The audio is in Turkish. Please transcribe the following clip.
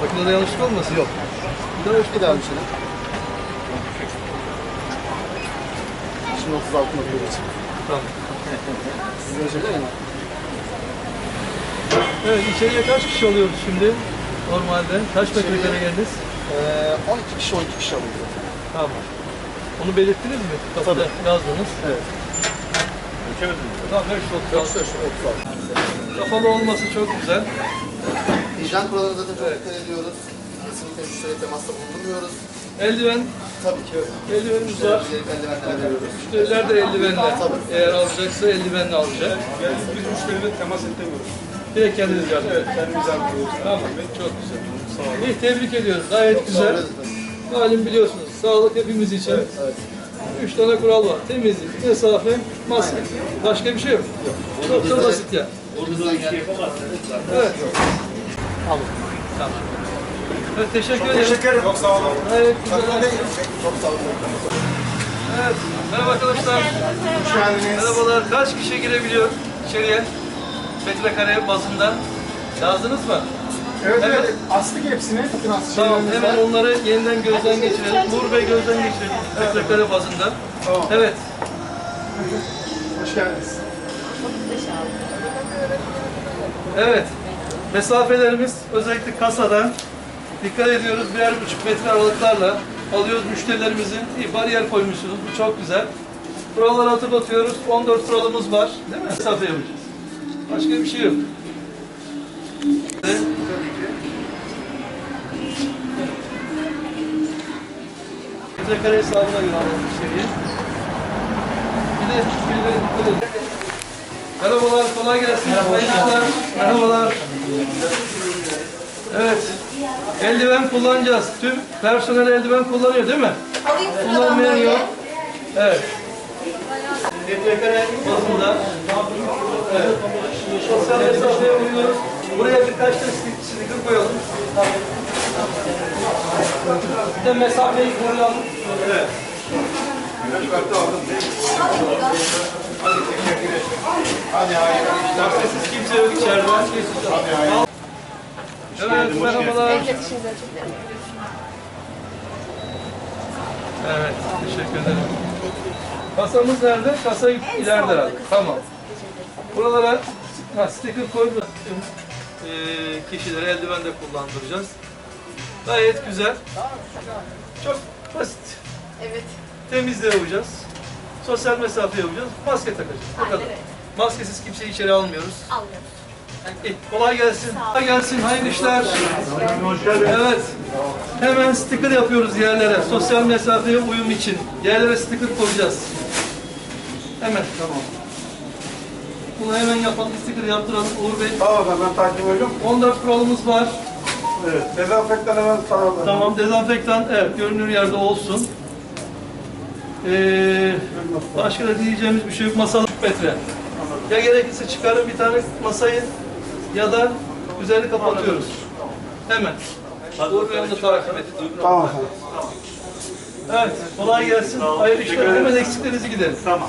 Makinede yanlışlık olmasın? Yok. Bir daha Bir daha ölçelim. Şimdi 36 nokta için. Tamam. Siz ölçebilir miyim? Evet, içeriye kaç kişi oluyoruz şimdi? Normalde. Kaç metrekare geldiniz? Ee, 12 kişi 12 kişi alıyor. Tamam. Onu belirttiniz mi? Kapıda yazdınız. Evet. Tamam, 536. 36. Kapalı olması çok güzel. Hijyen kurallarına zaten çok Evet. dikkat ediyoruz. Kesinlikle müşteriye temasta bulunmuyoruz. Eldiven, Tabii ki. eldivenimiz var. Gerekli eldivenler veriyoruz. Müşteriler de eldivenle. Eğer alacaksa eldivenle alacak. Biz müşteriyle temas etmiyoruz. Direkt kendiniz yardım Evet, kendimiz yapıyoruz. Tamam, çok güzel. Sağ olun. İyi, tebrik ediyoruz. Gayet güzel. Malum biliyorsunuz, sağlık hepimiz için. Evet. Üç tane kural var. Temizlik, mesafe, maske. Başka bir şey yok. Çok da basit ya. Evet. Alın. Tamam. Evet, teşekkür ederim. Teşekkür ederim. Çok sağ olun. Gayet güzel. Çok sağ olun. Evet. Merhaba arkadaşlar. Hoş geldiniz. Merhabalar. Kaç kişi girebiliyor içeriye? Metrekare bazında. Yazdınız mı? Evet, Evet. evet. Astık hepsini. Bütün Tamam, hemen onları yeniden gözden geçirelim. Uğur Bey gözden geçirelim. Metrekare bazında. Tamam. Evet. Hoş geldiniz. Evet. Mesafelerimiz özellikle kasadan dikkat ediyoruz. Birer buçuk metre aralıklarla alıyoruz müşterilerimizin. İyi bariyer koymuşsunuz. Bu çok güzel. Kuralları hatırlatıyoruz. 14 kuralımız var. Değil mi? Mesafe yapacağız. Başka bir şey yok. Metrekare hesabına göre alalım içeriye. Bir de birileri. Merhabalar, kolay gelsin. Merhabalar. Merhabalar. Evet. Eldiven kullanacağız. Tüm personel eldiven kullanıyor değil mi? Kullanmayan yok. Evet. Metrekare bazında. Evet. Sosyal mesafeye uyuyoruz. Buraya birkaç da sticker koyalım. Bir de mesafeyi koruyalım. Evet. Maskesiz kimse yok içeride. Evet, merhabalar. Evet, teşekkür ederim. Kasamız nerede? Kasa ileride herhalde. Tamam. Buralara ha, sticker koyduk. Tüm e, kişileri eldiven de kullandıracağız. Gayet güzel. Çok basit. Evet. Temizliğe yapacağız. Sosyal mesafe yapacağız. Maske takacağız. Kadar. Maskesiz kimseyi içeri almıyoruz. Almıyoruz. Kolay gelsin. Kolay gelsin. Hayırlı işler. Evet. Hemen sticker yapıyoruz yerlere. Sosyal mesafeye uyum için. Yerlere sticker koyacağız. Hemen. Tamam. Bunu hemen yapalım. Sticker yaptıralım. Uğur Bey. Tamam efendim ben takip ediyorum. 14 kuralımız var. Evet. Dezenfektan hemen sağ Tamam. Dezenfektan evet görünür yerde olsun. Ee, başka da diyeceğimiz bir şey yok. Masalı metre. Ya gerekirse çıkarın bir tane masayı ya da üzerini kapatıyoruz. Hemen. Onu da takip edin. Tamam. Evet, kolay gelsin. Hayırlı işler. Hemen eksiklerinizi giderin. Tamam.